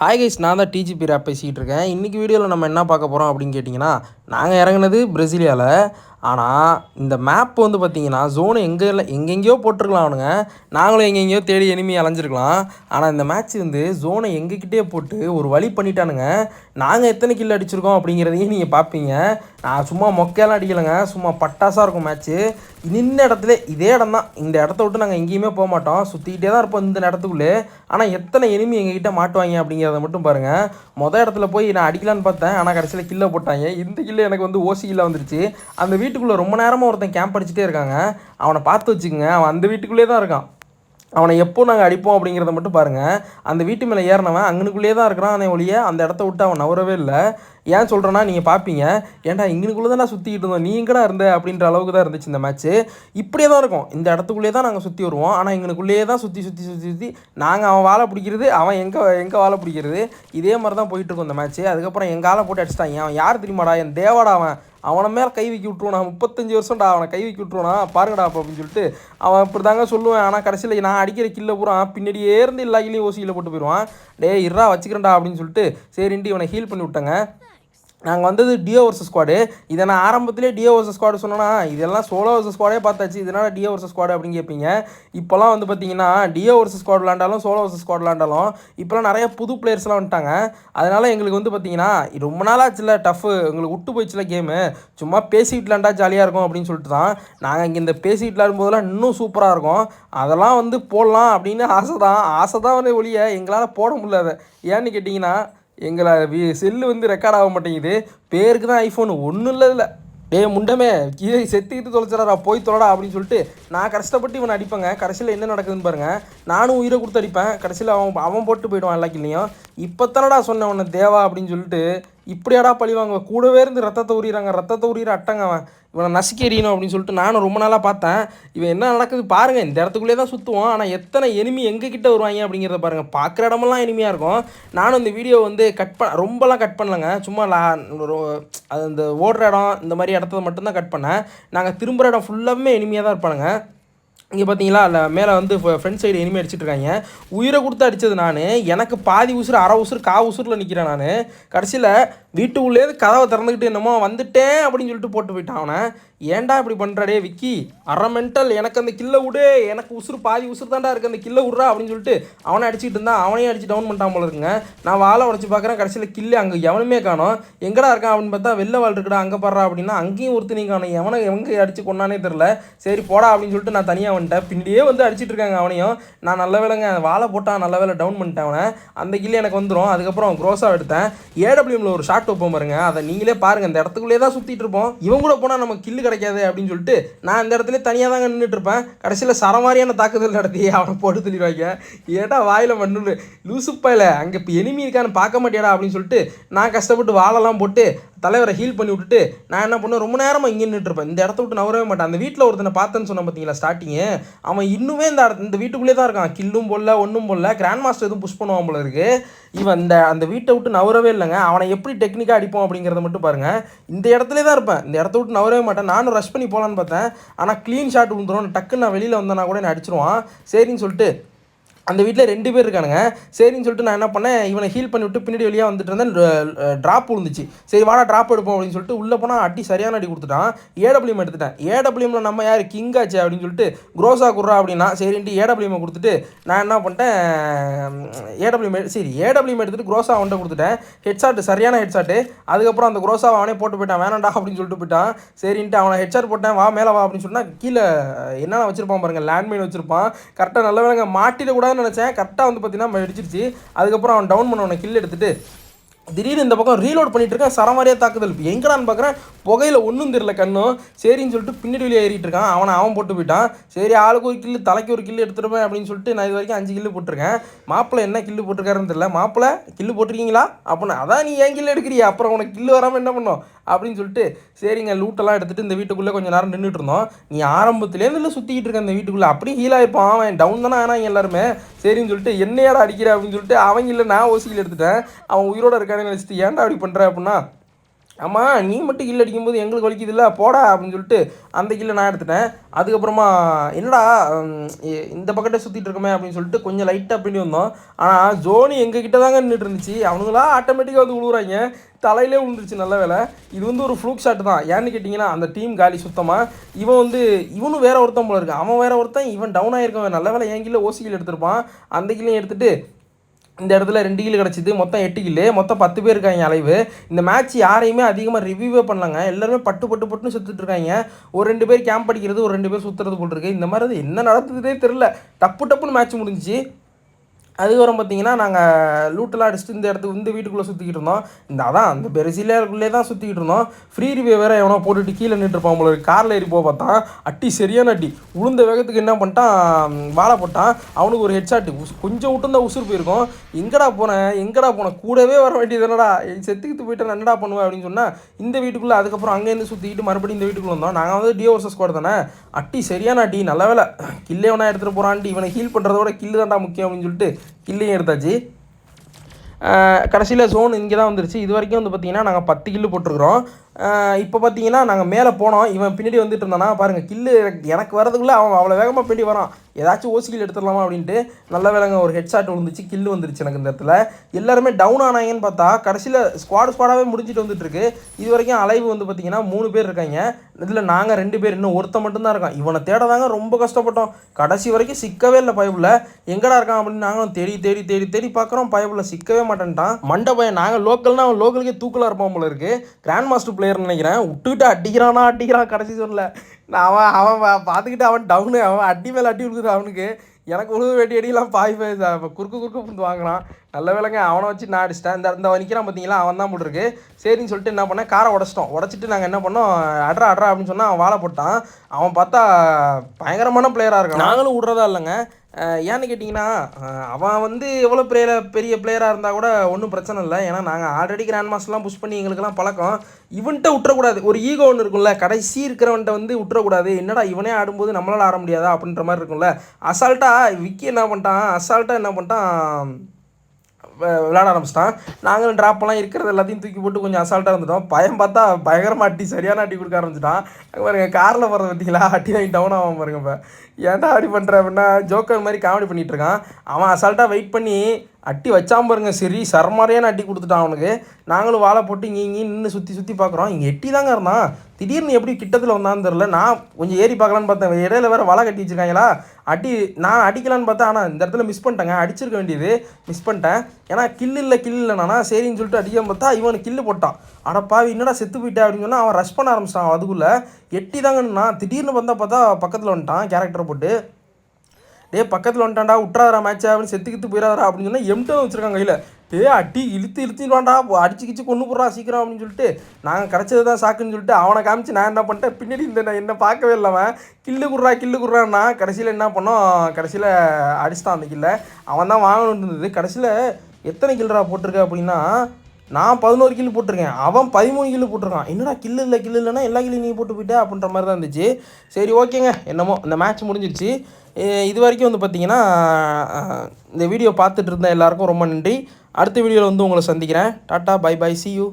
Hi guys நான் தான் DGP rape பேசிக்கிட்டு இருக்கேன். இன்றைக்கி வீடியோவில் நம்ம என்ன பார்க்க போகிறோம் அப்படின்னு கேட்டிங்கன்னா நாங்கள் இறங்குனது பிரசிலியாவில் ஆனால் இந்த மேப் வந்து பார்த்தீங்கன்னா ஜோனு எங்கே இல்லை எங்கெங்கேயோ போட்டிருக்கலாம் அவனுங்க. நாங்களும் எங்கெங்கேயோ தேடி எனிமி அலைஞ்சிருக்கலாம். ஆனால் இந்த மேட்ச் வந்து ஜோனை எங்ககிட்டே போட்டு ஒரு வழி பண்ணிட்டானுங்க. நாங்கள் எத்தனை கில் அடிச்சிருக்கோம் அப்படிங்கிறதையும் நீங்கள் பார்ப்பீங்க நான் சும்மா மொக்கையெல்லாம் அடிக்கலைங்க. சும்மா பட்டாசாக இருக்கும் மேட்ச்சு நின்ன இடத்துல இதே இடம் தான். இந்த இடத்த விட்டு நாங்கள் எங்கேயுமே போக மாட்டோம். சுற்றிக்கிட்டே தான் இருப்போம் இந்த இடத்துக்குள்ளே. ஆனால் எத்தனை எனிமி எங்ககிட்ட மாட்டுவாங்க அப்படிங்கிறத மட்டும் பாருங்கள் மொதல் இடத்துல போய் நான் அடிக்கலான்னு பார்த்தேன். ஆனால் கடைசியில் கில்லை போட்டாங்க. இந்த கில்ல எனக்கு வந்து ஓசி வந்துருச்சு. அந்த வீட்டுக்குள்ளே ரொம்ப நேரமாக ஒருத்தன் கேம்ப் அடிச்சுட்டே இருக்காங்க. அவனை பார்த்து வச்சுக்கோங்க. அவன் அந்த வீட்டுக்குள்ளே தான் இருக்கான். அவனை எப்போ நாங்கள் அடிப்போம் அப்படிங்கிறத மட்டும் பாருங்கள் அந்த வீட்டு மேலே ஏறினவன் அங்கனுக்குள்ளேயே தான் இருக்கிறான் அதே ஒழிய அந்த இடத்த விட்டு அவன் நவரவே இல்லை. ஏன் சொல்கிறேன்னா நீங்கள் பார்ப்பீங்க ஏன்டா இங்கனுக்குள்ளே தான் நான் சுற்றிக்கிட்டு இருந்தோம் நீ இருந்த அப்படின்ற அளவுக்கு தான் இருந்துச்சு இந்த மேட்ச்சு இப்படியே தான் இருக்கும். இந்த இடத்துக்குள்ளேயே தான் நாங்கள் சுற்றி வருவோம். ஆனால் எங்களுக்குள்ளேயே தான் சுற்றி சுற்றி சுற்றி சுற்றி நாங்கள் அவன் வாழை பிடிக்கிறது அவன் எங்கே எங்கே வாழை பிடிக்கிறது இதே மாதிரி தான் போயிட்டு இருக்கும் இந்த மேட்ச்சு அதுக்கப்புறம் எங்கள் ஆளை போட்டு அடிச்சிட்டாங்க. அவன் யார் தெரியுமாடா? என் தேவாடா அவன். அவனை மேலே கை வைக்கி விட்ருவான் நான் முப்பத்தஞ்சு வருஷம்டா அவனை கை வைக்கி விட்ருவானா பாருங்கடா அப்போ அப்படின்னு சொல்லிட்டு அவன் இப்படி தாங்க சொல்லுவேன். ஆனால் கடைசியில் நான் அடிக்கிற கில்ல பூரா பின்னாடியே இருந்து எல்லா கிளியும் ஓசியில் போட்டு போயிடுவான். டே இறா வச்சுக்கிறேன்டா அப்படின்னு சொல்லிட்டு சரின்ட்டு இவனை ஹீல் பண்ணி விட்டேங்க. நாங்கள் வந்தது டியோ வர்சஸ் ஸ்குவாடு இதை நான் ஆரம்பத்திலே டியோ வர்சஸ் ஸ்குவாடு சொன்னேன்னா இதெல்லாம் சோலோ வர்சஸ் ஸ்குவாடே பார்த்தாச்சு. இதனால் டியோ வர்சஸ் ஸ்குவாடு அப்படின்னு கேட்பீங்க இப்போலாம் வந்து பார்த்தீங்கன்னா டியோ வர்சஸ் ஸ்குவாட் விளாண்டாலும் சோலோ வர்சஸ் ஸ்குவாட் விளாண்டாலும் இப்போலாம் நிறைய புது பிளேயர்ஸ்லாம் வந்துட்டாங்க. அதனால் எங்களுக்கு வந்து பார்த்தீங்கன்னா ரொம்ப நாளாச்சுல டஃப்பு எங்களுக்கு விட்டு போயிடுச்சுல கேமு சும்மா பேசிக்கிட்டு விளாண்டா ஜாலியாக இருக்கும் அப்படின்னு சொல்லிட்டு தான். நாங்கள் இங்கே இந்த பேசிக்கிட்டு விளாடும்போதெல்லாம் இன்னும் சூப்பராக இருக்கும். அதெல்லாம் வந்து போடலாம் அப்படின்னு ஆசை தான். ஆசை தான் வந்து ஒழிய எங்களால் போட முடியல ஏன்னு கேட்டிங்கன்னா எங்களை செல்லு வந்து ரெக்கார்ட் ஆக மாட்டேங்குது. பேருக்கு தான் ஐஃபோன் ஒன்றும் இல்லை இல்லை டே முண்டமே கீழே செத்துக்கிட்டு தொலைச்சிடறா போய் தொலைடா அப்படின்னு சொல்லிட்டு நான் கஷ்டப்பட்டு இவனை அடிப்பேங்க. கடைசியில் என்ன நடக்குதுன்னு பாருங்க. நானும் உயிரை கொடுத்து அடிப்பேன். கடைசியில் அவன் அவன் போட்டு போயிடுவான் எல்லா கிள்ளையும் இப்போ தானடா சொன்னேன் உன்னை தேவா அப்படின்னு சொல்லிட்டு இப்படியாடா பழி வாங்க கூடவே இருந்து ரத்தத்தை உரியிறாங்க. ரத்தத்தை உரியிற அட்டங்க அவன். இவனை நசுக்கி எறியணும் அப்படின்னு சொல்லிட்டு நானும் ரொம்ப நாளாக பார்த்தேன். இவன் என்ன நடக்குது பாருங்கள் இந்த இடத்துக்குள்ளே தான் சுற்றுவோம் ஆனால் எத்தனை எனிமி எங்ககிட்ட வருவாங்க அப்படிங்கிறத பாருங்கள் பார்க்குற இடமெல்லாம் எனிமையாக இருக்கும். நானும் இந்த வீடியோ வந்து கட் பண்ண ரொம்பலாம் கட் பண்ணலங்க. சும்மா லா அது இந்த ஓடுற இடம் இந்த மாதிரி இடத்த மட்டும்தான் கட் பண்ணேன். நாங்கள் திரும்புகிற இடம் ஃபுல்லாகவே எனிமையாக தான் இருப்பானுங்க. இங்கே பார்த்தீங்களா இல்லை மேலே வந்து ஃப்ரண்ட் சைடு எனிமே அடிச்சிட்ருக்காங்க உயிரை கொடுத்து அடித்தது நான் எனக்கு பாதி உசுறு அரை உசுறு கா உசுரில் நிற்கிறேன் நான். கடைசியில் வீட்டுக்குள்ளேயே கதவை திறந்துக்கிட்டு என்னமோ வந்துட்டேன் அப்படின்னு சொல்லிட்டு போட்டு போயிட்டான் அவனை. ஏன்டா இப்படி பண்ணுறாடே விக்கி? அரை மென்டல் எனக்கு அந்த கில்லை விடு. எனக்கு உசுறு பாதி உசுறு தாண்டா இருக்குது அந்த கில்ல விட்றா அப்படின்னு சொல்லிட்டு அவனை அடிச்சிட்டு இருந்தான். அவனையும் அடிச்சு டவுன் பண்ணிட்டான் போல இருக்குங்க. நான் வாழை உடச்சி பார்க்குறேன் கடைசியில் கில்லு அங்கே எவனுமே காணும். எங்கடா இருக்கான் அப்படின்னு பார்த்தா வெளில வாழ் இருக்குடா அங்கே பாடுறா அப்படின்னா அங்கேயும் ஒருத்தனையும் காணோம். எவனை எங்கே அடிச்சு கொண்டானே தெரில சரி போடா அப்படின்னு சொல்லிட்டு நான் தனியாக பண்ணிட்டேன். பின்னாடியே வந்து அடிச்சிட்டு இருக்காங்க அவனையும். நான் நல்ல வேலைங்க வாழை போட்டான் நல்ல வேலை டவுன் பண்ணிட்டேன் அவனை. அந்த கில்லு எனக்கு வந்துடும் அதுக்கப்புறம் க்ரோஸாக எடுத்தேன். ஏடபிள்யூமில் ஒரு ஷார்ட் வைப்போம் பாருங்க. அதை நீங்களே பாருங்க. இந்த இடத்துக்குள்ளே தான் சுற்றிட்டு இருப்போம். இவங்க கூட போனால் நமக்கு கில்லு கிடைக்காது அப்படின்னு சொல்லிட்டு நான் இந்த இடத்துல தனியாக தாங்க நின்றுட்டு இருப்பேன். கடைசியில் சரமாரியான தாக்குதல் நடத்தி அவனை போட்டு தள்ளிடுவாங்க. ஏட்டா வாயில் மண்ணு லூசுப்பாயில் அங்கே இப்போ எனிமி இருக்கான்னு பார்க்க மாட்டியாடா அப்படின்னு சொல்லிட்டு நான் கஷ்டப்பட்டு வாழெல்லாம் போட்டு தலைவரை ஹீல் பண்ணி விட்டுட்டு நான் என்ன பண்ணுவேன் ரொம்ப நேரமாக இங்கே நின்றுருப்பேன் இந்த இடத்த விட்டு நவரவே மாட்டேன். அந்த வீட்டில் ஒருத்தனை பார்த்தேன்னு சொன்ன பார்த்தீங்களா ஸ்டார்டிங்கு அவன் இன்னுமே இந்த இடத்து இந்த வீட்டுக்குள்ளே தான் இருக்கான். கில்லும் போடல ஒன்றும் போடல. கிராண்ட் மாஸ்டர் எதுவும் புஷ் பண்ணுவான் போல இருக்கு. இவன் இந்த அந்த வீட்டை விட்டு நவரவே இல்லைங்க. அவனை எப்படி டெக்னிக்காக அடிப்போம் அப்படிங்கிறத மட்டும் பாருங்கள் இந்த இடத்துல தான் இருப்பேன். இந்த இடத்த விட்டு நவரவே மாட்டேன். நானும் ரஷ் பண்ணி போகலான்னு பார்த்தேன். ஆனால் க்ளீன் ஷாட் விழுந்துடும் டக்குன்னு நான் வெளியில் வந்தேன்னா கூட என்னை அடிச்சிருவான். சரின்னு சொல்லிட்டு அந்த வீட்டில் ரெண்டு பேர் இருக்கானுங்க. சரின்னு சொல்லிட்டு நான் என்ன பண்ணேன் இவனை ஹீல் பண்ணி விட்டு பின்னாடி வெளியே வந்துட்டு இருந்தேன். ட்ராப் விழுந்துச்சு. சரி வாடா ட்ராப் எடுப்போம் அப்படின்னு சொல்லிட்டு உள்ளே போனால் அடி சரியான அடி கொடுத்துட்டான். ஏடபிள்யூம் எடுத்துட்டேன். ஏடபிள்யூமில் நம்ம யார்? கிங் ஆச்சு அப்படின்னு சொல்லிட்டு குரோஸா குர்றா அப்படின்னா சரின்ட்டு ஏடபிள்யூமை கொடுத்துட்டு நான் என்ன பண்ணிட்டேன் ஏடபிள்யூஎம் சரி ஏடபிள்யூம் எடுத்துட்டு குரோஸா அவன்கிட்ட கொடுத்துட்டேன். ஹெட்ஷாட் சரியான ஹெட்ஷாட்டு அதுக்கப்புறம் அந்த குரோஸாவை அவனே போட்டு போயிட்டான். வேணாண்டா அப்படின்னு சொல்லிட்டு போயிட்டான். சரின்ட்டு அவனை ஹெட்ஷாட் போட்டேன். வா மேலே வா அப்படின்னு சொன்னால் கீழே என்னென்ன வச்சுருப்பான் பாருங்க லேண்ட்மைன் வச்சுருப்பான். கரெக்டாக நல்ல வேலைங்க. மாட்டிடக்கூடாதுன்னு நினச்சேன். கரெக்டாக வந்து பார்த்தீங்கன்னா அடிச்சிருச்சு அதுக்கப்புறம் அவன் டவுன் பண்ண கில் எடுத்துட்டு திடீர்னு இந்த பக்கம் ரீலோட் பண்ணிட்டு இருக்கேன். சரமாரியாக தாக்குதல். எங்கடான்னு பார்க்குறேன் புகையில் ஒன்றும் தெரில கண்ணும் சரின்னு சொல்லிட்டு பின்னாடி வெளியே ஏறிட்டு இருக்கான். அவனை அவன் போட்டு போயிட்டான். சரி ஆளுக்கு ஒரு கில்லு தலைக்கு ஒரு கில்லு எடுத்துருவேன் அப்படின்னு சொல்லிட்டு நான் இது வரைக்கும் அஞ்சு கில்லு போட்டிருக்கேன். மாப்பிள்ளை என்ன கில்லு போட்டிருக்காருன்னு தெரில மாப்பிள்ளை கில்லு போட்டிருக்கீங்களா? அப்படின்னு அதான் நீ ஏன் கில்லு எடுக்கிறியா? அப்புறம் உனக்கு கில்லு வராமல் என்ன பண்ணோம்? அப்படின்னு சொல்லிட்டு சரிங்க லூட்டெல்லாம் எடுத்துகிட்டு இந்த வீட்டுக்குள்ளே கொஞ்சம் நேரம் நின்றுட்டு இருந்தோம். நீ ஆரம்பத்துலேருந்து இல்லை சுற்றிக்கிட்டு இருக்க இந்த வீட்டுக்குள்ளே. அப்படியே ஹீல் ஆகிருப்பான் அவன். டவுன் தானே ஆனால் எல்லாருமே. சரின்னு சொல்லிட்டு என்னையாடா அடிக்கிற அப்படின்னு சொல்லிட்டு அவங்க இல்லை நான் ஓசியில் எடுத்துட்டேன். அவன் உயிரோட இருக்கானே நினச்சிட்டு ஏன்டா அப்படி பண்ணுற அப்படின்னா ஆமாம் நீ மட்டும் கில் அடிக்கும்போது எங்களுக்கு வலிக்குதுல்ல போடா அப்படின்னு சொல்லிட்டு அந்த கில்லை நான் எடுத்துட்டேன். அதுக்கப்புறமா என்னடா இந்த பக்கத்தை சுற்றிட்டு இருக்கமே அப்படின்னு சொல்லிட்டு கொஞ்சம் லைட்டாக பின்னாடி வந்தோம். ஆனால் ஜோனி எங்ககிட்ட தாங்க நின்றுட்டு இருந்துச்சு. அவனுங்களா ஆட்டோமேட்டிக்காக வந்து விழுவுறாங்க தலையிலே விழுந்துருச்சு நல்ல வேலை இது வந்து ஒரு ஃப்ளூக் ஷாட் தான். ஏன்னு கேட்டிங்கன்னா அந்த டீம் காலி சுத்தமாக இவன் வந்து இவனும் வேற ஒருத்தன் போல இருக்கு. அவன் வேற ஒருத்தன் இவன் டவுன் ஆகிருக்கவன் நல்ல வேலை என் கீழே ஓசி கீழே எடுத்திருப்பான். அந்த கீழே எடுத்துகிட்டு இந்த இடத்துல ரெண்டு கில் கிடச்சிது. மொத்தம் எட்டு கிலு மொத்தம் பத்து பேர் இருக்காங்க அலைவு. இந்த மேட்ச் யாரையுமே அதிகமாக ரிவ்யூவே பண்ணலாங்க. எல்லாருமே பட்டு பட்டு பட்டுன்னு சுற்றிட்டு இருக்காங்க. ஒரு ரெண்டு பேர் கேம்ப் அடிக்கிறது ஒரு ரெண்டு பேர் சுற்றுறது போல் இருக்கு. இந்த மாதிரி அது என்ன நடந்ததே தெரில டப்பு டப்புன்னு மேட்ச் முடிஞ்சுச்சு. அதுக்கப்புறம் பார்த்தீங்கன்னா நாங்கள் லூட்டெல்லாம் அடிச்சுட்டு இந்த இடத்துக்கு இந்த வீட்டுக்குள்ளே சுற்றிக்கிட்டு இருந்தோம். இந்த அதான் அந்த பெருசிலேருக்குள்ளே தான் சுற்றிக்கிட்டு இருந்தோம். ஃப்ரீ ரிவே வேறு எவனோ போட்டுட்டு கீழே நின்றுருப்பான் போல காரில் ஏறி போக பார்த்தான். அட்டி சரியான அட்டி. உளுந்த வேகத்துக்கு என்ன பண்ணிட்டான்? வாழை போட்டான். அவனுக்கு ஒரு ஹெட்ஷாட்டு கொஞ்சம் விட்டு உசுறு போயிருக்கோம். எங்கடா போனேன் எங்கடா போனேன் கூடவே வர வேண்டியது என்னடா? செத்துக்கிட்டு போயிட்டு என்னடா பண்ணுவேன் அப்படின்னு சொன்னால் இந்த வீட்டுக்குள்ளே அதுக்கப்புறம் அங்கேருந்து சுற்றிக்கிட்டு மறுபடியும் இந்த வீட்டுக்குள்ளே வந்தோம். நாங்கள் வந்து டியோ வர்சஸ் ஸ்குவாட் தானே. அட்டி சரியான அட்டி. நல்ல வேலை. கில்லே அவனா எடுத்துகிட்டு போகிறான்ட்டு இவனை ஹீல் பண்ணுறதோட கில்லு தான்டா முக்கியம் அப்படின்னு சொல்லிட்டு கில்லையும் எடுத்தாச்சு. கடைசியில் ஜோன் இங்கே தான் வந்துருச்சு. இது வரைக்கும் வந்து பார்த்தீங்கன்னா நாங்கள் பத்து கில்லு போட்டிருக்கிறோம். இப்போ பார்த்தீங்கன்னா நாங்கள் மேலே போனோம். இவன் பின்னாடி வந்துட்டு இருந்தானா பாருங்கள் கில்லு எனக்கு வரதுக்குள்ளே அவன் அவ்வளோ வேகமாக பின்னாடி வரான். ஏதாச்சும் ஓசி கில் எடுத்துடலாமா அப்படின்ட்டு நல்ல வேலைங்க ஒரு ஹெட்ஷாட் விழுந்துச்சு கில்லு வந்துருச்சு எனக்கு இந்த இடத்துல. எல்லாருமே டவுன் ஆனாங்கன்னு பார்த்தா கடைசியில் ஸ்குவாட் ஸ்குவாடாகவே முடிஞ்சிட்டு வந்துட்டுருக்கு இது வரைக்கும் அலைவு வந்து பார்த்தீங்கன்னா மூணு பேர் இருக்காங்க. இதில் நாங்கள் ரெண்டு பேர் இன்னும் ஒருத்தன் மட்டும்தான் இருக்கான். இவனை தேட தாங்க ரொம்ப கஷ்டப்பட்டோம். கடைசி வரைக்கும் சிக்கவே இல்லை பயபுல எங்கடா இருக்கான் அப்படின்னு நாங்களும் தேடி தேடி தேடி தேடி பார்க்குறோம் பயபுல சிக்கவே மாட்டேன்ட்டான். மண்டபம் நாங்கள் லோக்கல்னால் அவன் லோக்கலுக்கே தூக்கலாக இருப்பான் போல இருக்குது கிராண்ட் மாஸ்டர் பிளேயர்னு நினைக்கிறேன். விட்டுக்கிட்டு அடிக்கிறானா அடிக்கிறான் கடைசி சொல்ல நான் அவன் அவன் பார்த்துக்கிட்டு அவன் டவுனு அவன் அடி மேலே அடி விழுகுது அவனுக்கு. எனக்கு உழுது வெட்டி அடியெல்லாம் பாய் பாய் குறுக்கு குறுக்கு புந்து வாங்கினான் நல்ல வேலைங்க அவனை வச்சு நான் அடிச்சிட்டேன். இந்த இந்த நிற்கிறான் பார்த்தீங்களா அவன் தான் போட்டுருக்கு. சரின்னு சொல்லிட்டு என்ன பண்ணேன் காரை உடச்சிட்டோம். உடச்சிட்டு நாங்கள் என்ன பண்ணோம் அட்ரா அட்ரா அப்படின்னு சொன்னால் அவன் வாழை போட்டான். அவன் பார்த்தா பயங்கரமான பிளேயராக இருக்கான். நாங்களும் விட்றதா இல்லைங்க. ஏன்னு கேட்டிங்கன்னா அவன் வந்து எவ்வளோ பெரிய பெரிய பிளேயராக இருந்தால் கூட ஒன்றும் பிரச்சனை இல்லை. ஏன்னா நாங்கள் ஆல்ரெடி கிராண்ட் மாஸ்டர்லாம் புஷ் பண்ணி எங்களுக்கெல்லாம் பழக்கம். இவன்கிட்ட விட்டுறக்கூடாது. ஒரு ஈகோ ஒன்று இருக்கும்ல. கடைசி இருக்கிறவன்ட்ட வந்து விட்டுறக்கூடாது. என்னடா இவனே ஆடும்போது நம்மளால் ஆட முடியாதா? அப்படின்ற மாதிரி இருக்கும்ல. அசால்ட்டாக விக்கி என்ன பண்ணிட்டான்? அசால்ட்டாக என்ன பண்ணிட்டான்? விளாட ஆரம்பிச்சிட்டான். நாங்களும் ட்ராப்பெல்லாம் இருக்கிறது எல்லாத்தையும் தூக்கி போட்டு கொஞ்சம் அசால்ட்டாக இருந்துட்டோம். பயம் பார்த்தா பயங்கரமாக அட்டி சரியான அட்டி கொடுக்க ஆரம்பிச்சிட்டான். அங்கே பாருங்க காரில் போகிறத பார்த்தீங்களா? அட்டி வாங்கி டவுன் ஆகும் பாருங்க இப்போ. ஏன்டா அப்படி பண்ணுற அப்படின்னா ஜோக்கர் மாதிரி காமெடி பண்ணிகிட்ருக்கான் அவன் அசால்ட்டாக வெயிட் பண்ணி அட்டி வச்சாம பாருங்க சரி சரமாரியான அட்டி கொடுத்துட்டான் அவனுக்கு. நாங்களும் வாழை போட்டு இங்கே இங்கே நின்று சுற்றி சுற்றி பார்க்குறோம். இங்கே எட்டி தாங்க இருந்தான். திடீர்னு எப்படி கிட்டத்தில் வந்தான்னு தெரில நான் கொஞ்சம் ஏறி பார்க்கலான்னு பார்த்தேன். இடையில வேறு வலை கட்டி வச்சிருக்காங்களா? அடி நான் அடிக்கலான்னு பார்த்தேன். ஆனால் இந்த இடத்துல மிஸ் பண்ணிட்டேங்க. அடிச்சிருக்க வேண்டியது மிஸ் பண்ணிட்டேன். ஏன்னா கில் இல்லை கில் இல்லைனா சரின்னு சொல்லிட்டு அடிக்காம பார்த்தா இவன் கில்லு போட்டான். அடப்பாவி என்னடா செத்து போயிட்டா அப்படின்னு சொன்னால் அவன் ரஷ் பண்ண ஆரம்பிச்சிட்டான். அதுக்குள்ளே எட்டி தாங்கன்னா திடீர்னு வந்தால் பார்த்தா பக்கத்தில் வந்துட்டான் கேரக்டரை போட்டு. டே பக்கத்தில் வந்துட்டான்டா விட்றாதரா மேட்ச் அப்படின்னு செத்து கித்து போயிடாதரா அப்படின்னு சொன்னால் எம்டன் வச்சிருக்காங்க கையில். டே அடி இழுத்து இழுத்துடுவான்டா அடிச்சு கிச்சு கொண்டு போடுறா சீக்கிரம் அப்படின்னு சொல்லிட்டு. நாங்கள் கிடச்சது தான் சாக்குன்னு சொல்லிட்டு அவனை காமிச்சு நான் என்ன பண்ணிட்டேன்? பின்னாடி இந்த நான் என்ன பார்க்கவே இல்லாமல் கில்லு குடுறா கில்லு குடுறான்னா கடைசியில் என்ன பண்ணோம்? கடைசியில் அடிச்சிட்டான் அந்த கில்லை. அவன் தான் வாங்கணும்னு இருந்தது. கடைசியில் எத்தனை கில்றா போட்டிருக்க அப்படின்னா நான் பதினோரு கில்லு போட்டிருக்கேன். அவன் பதிமூணு கில்லு போட்டிருக்கான். என்னடா கில்லு இல்லை கில்லு இல்லைன்னா எல்லா கில்லையும் நீ போட்டு போயிட்ட அப்படின்ற மாதிரி தான் இருந்துச்சு. சரி ஓகேங்க. என்னமோ இந்த மேட்ச் முடிஞ்சிருச்சு. இது வரைக்கும் வந்து பார்த்தீங்கன்னா இந்த வீடியோ பார்த்துட்டு இருந்த எல்லாருக்கும் ரொம்ப நன்றி. அடுத்த வீடியோவில் வந்து உங்களை சந்திக்கிறேன். Tata bye bye see you